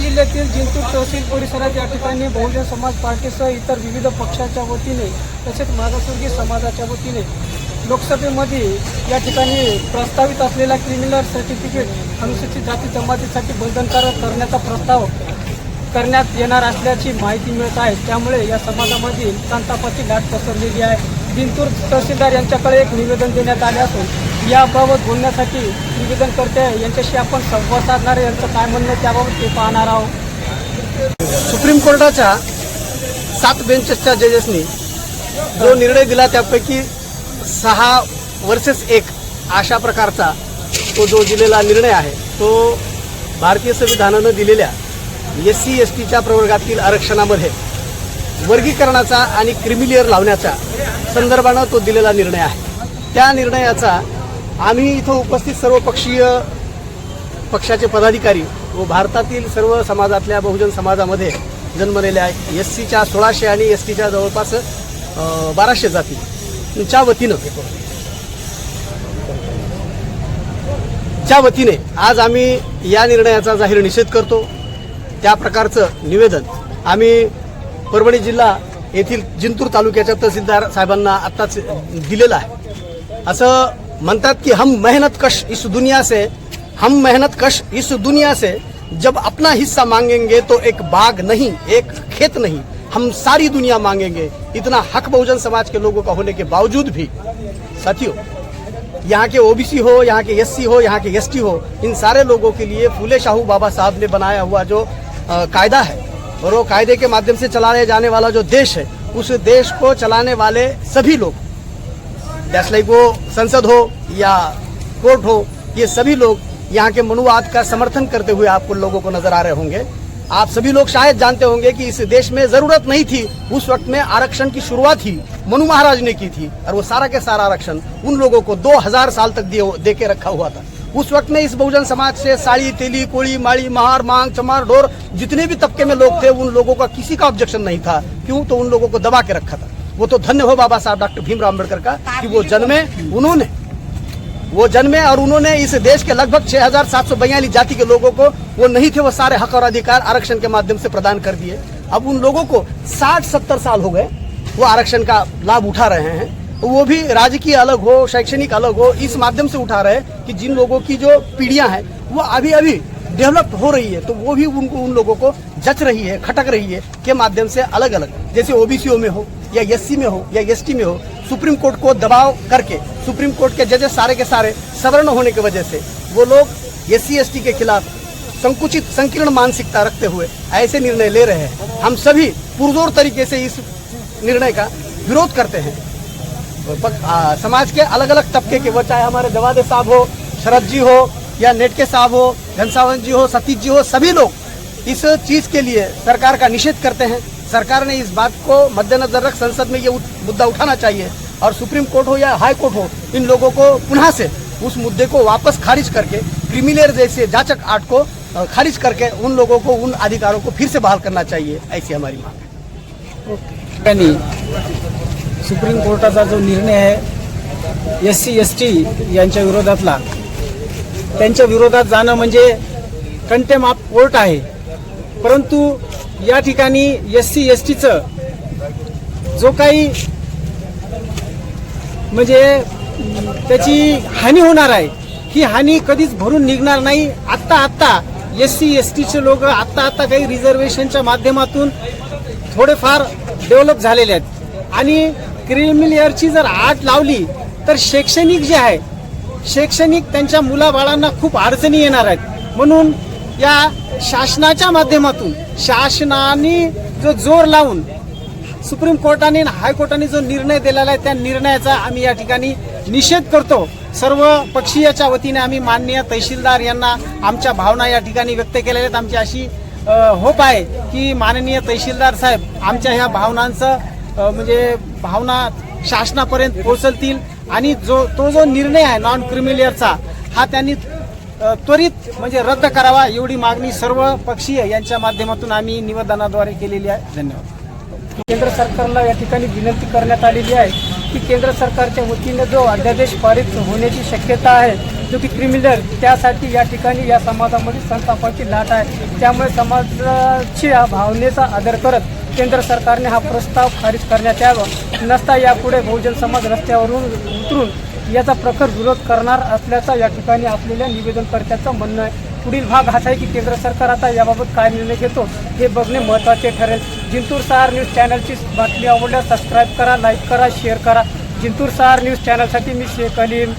जिल्ह्यातील जिंतूर तहसील परिसरात या ठिकाणी बहुजन समाज पार्टीसह इतर विविध पक्षाच्या वतीने तसेच मागासवर्गीय समाजाच्या वतीने लोकसभेमध्ये या ठिकाणी प्रस्तावित असलेला क्रिमिनल सर्टिफिकेट अनुसूचित जाती जमातीसाठी बंधनकारक करण्याचा प्रस्ताव करण्यात येणार असल्याची माहिती मिळत आहे. त्यामुळे या समाजामधील संतापाची लाट पसरलेली आहे. जिंतूर तहसीलदार यांच्याकडे एक निवेदन देण्यात आले असून याबाबत बोलण्यासाठी निवेदनकर्ते यांच्याशी आपण संवाद साधणार यांचं काय म्हणणं त्याबाबत ते पाहणार आहोत. सुप्रीम कोर्टाच्या सात बेंचेसच्या जजेसनी जो निर्णय दिला त्यापैकी सहा वर्सेस एक अशा प्रकारचा तो जो दिलेला निर्णय आहे तो भारतीय संविधानानं दिलेल्या एस सी एस टीच्या प्रवर्गातील आरक्षणामध्ये वर्गीकरणाचा आणि क्रिमिलियर लावण्याचा संदर्भानं तो दिलेला निर्णय आहे. त्या निर्णयाचा आम्ही इथं उपस्थित सर्व पक्षीय पक्षाचे पदाधिकारी व भारतातील सर्व समाजातल्या बहुजन समाजामध्ये जन्मलेल्या एस सीच्या सोळाशे आणि एस टीच्या जवळपास बाराशे जातीच्या वतीनं. च्या वतीने आज आम्ही या निर्णयाचा जाहीर निषेध करतो. त्या प्रकारचं निवेदन आम्ही परभणी जिल्हा येथील जिंतूर तालुक्याच्या तहसीलदार साहेबांना आत्ताच दिलेलं आहे. असं म्हणतात की, हम मेहनत कश इस दुनिया से, हम मेहनत कश इस दुनिया से, जब अपना हिस्सा मांगेंगे तो एक बाग नहीं, एक खेत नहीं, हम सारी दुनिया मांगेंगे। इतना हक बहुजन समाज के लोगों का होने के बावजूद भी, साथियों, यहाँ के ओबीसी हो, यहाँ के एससी हो, यहाँ के एसटी हो, इन सारे लोगों के लिए फूले शाहू बाबा साहब ने बनाया हुआ जो कायदा है और वो कायदे के माध्यम से चलाए जाने वाला जो देश है, उस देश को चलाने वाले सभी लोग लाइक वो संसद हो या कोर्ट हो, ये सभी लोग यहाँ के मनुवाद का समर्थन करते हुए आपको लोगों को नज़र आ रहे होंगे। आप सभी लोग शायद जानते होंगे कि इस देश में ज़रूरत नहीं थी, उस वक्त में आरक्षण की शुरुआत ही मनु महाराज ने की थी और वो सारा के सारा आरक्षण उन लोगों को 2000 साल तक दे के रखा हुआ था। उस वक्त में इस बहुजन समाज से साड़ी तेली कोड़ी माड़ी महार मांग चमार ढोर जितने भी तबके में लोग थे उन लोगों का किसी का ऑब्जेक्शन नहीं था। क्यों? तो उन लोगों को दबा के रखा था। वो तो धन्य हो बाबा साहब डॉक्टर भीमराव अंबेडकर का कि वो जन्मे उन्होंने। वो जन्मे और उन्होंने इस देश के लगभग छह हज़ार सात सौ बयालीस जाति के लोगों को वो नहीं थे वो सारे हक और अधिकार आरक्षण के माध्यम से प्रदान कर दिए। अब उन लोगों को साठ सत्तर साल हो गए वो आरक्षण का लाभ उठा रहे हैं। वो भी राजकीय अलग हो, शैक्षणिक अलग हो, इस माध्यम से उठा रहे हैं कि जिन लोगों की जो पीढ़ियाँ हैं, वो अभी अभी डेवलप हो रही है तो वो भी उनको, उन लोगों को जच रही है, खटक रही है के माध्यम से अलग अलग जैसे ओबीसीओ में हो, या एससी में हो, या एसटी में हो, सुप्रीम कोर्ट को दबाव करके, सुप्रीम कोर्ट के जजेस सारे के सारे सवर्ण होने की वजह से, वो लोग एस सी के खिलाफ संकुचित, संकीर्ण मानसिकता रखते हुए ऐसे निर्णय ले रहे हैं। हम सभी पुरजोर तरीके से इस निर्णय का विरोध करते हैं। आ, समाज के अलग अलग तबके के वो चाहे हमारे जवादे साहब हो शरद जी हो या नेटके साहब हो घनसावंत जी हो सतीश जी हो सभी लोग इस चीज़ के लिए सरकार का निषेध करते हैं। सरकार ने इस बात को मद्देनजर रख संसद में ये उठ- मुद्दा उठाना चाहिए। और सुप्रीम कोर्ट हो या हाई कोर्ट हो इन लोगों को पुनः से उस मुद्दे को वापस खारिज करके क्रिमिनल जैसे जांचक आर्ट को खारिज करके उन लोगों को उन अधिकारों को फिर से बहाल करना चाहिए ऐसी हमारी मांग है। ठिकाणी सुप्रीम कोर्टाचा जो निर्णय आहे एस सी एस टी यांच्या विरोधातला त्यांच्या विरोधात जाणं म्हणजे कंटेम ऑफ कोर्ट आहे. परंतु या ठिकाणी एस सी एस टीचं जो काही म्हणजे त्याची हानी होणार आहे ही हानी कधीच भरून निघणार नाही. आत्ता आत्ता एस सी एस टीचे लोक आत्ता आत्ता काही रिझर्वेशनच्या माध्यमातून थोडेफार डेव्हलप झालेले आहेत. आणि क्रिमिलियरची जर आट लावली तर शैक्षणिक जे आहे शैक्षणिक त्यांच्या मुलाबाळांना खूप अडचणी येणार आहेत. म्हणून या शासनाच्या माध्यमातून शासनाने जो जोर लावून सुप्रीम कोर्टाने हायकोर्टाने जो निर्णय दिलेला आहे त्या निर्णयाचा आम्ही या ठिकाणी निषेध करतो. सर्व पक्षीयाच्या वतीने आम्ही माननीय तहसीलदार यांना आमच्या भावना या ठिकाणी व्यक्त केलेल्या आहेत. आमची अशी होप आहे की माननीय तहसीलदार साहेब आमच्या ह्या भावनांचं म्हणजे भावना शासनापर्यंत पोहोचलतील आणि जो तो जो निर्णय आहे नॉन क्रिमिलियरचा हा त्यांनी त्वरित म्हणजे रद्द करावा एवढी मागणी सर्व पक्षीय यांच्या माध्यमातून आम्ही निवेदनाद्वारे केलेली आहे. धन्यवाद. केंद्र सरकारला या ठिकाणी विनंती करण्यात आलेली आहे की केंद्र सरकारच्या वतीने जो अध्यादेश पारित होण्याची शक्यता आहे जो की क्रिमिनल त्यासाठी या ठिकाणी या समाजामध्ये संतापाची लाट आहे. त्यामुळे समाजाची या भावनेचा आदर करत केंद्र सरकारने हा प्रस्ताव खारिज करण्यात यावा. नसता यापुढे बहुजन समाज रस्त्यावरून उतरून याचा प्रखर विरोध करणार असल्याचा या ठिकाणी आपलेल्या निवेदनकर्त्याचं म्हणणं आहे. पुढील भाग हाच आहे की केंद्र सरकार आता याबाबत काय निर्णय घेतो हे बघणे महत्त्वाचे ठरेल. जिंतूर सहार न्यूज चॅनलची बातमी आवडल्यास सबस्क्राईब करा लाईक करा शेअर करा. जिंतूर सहार न्यूज चॅनलसाठी मी शेख अलीम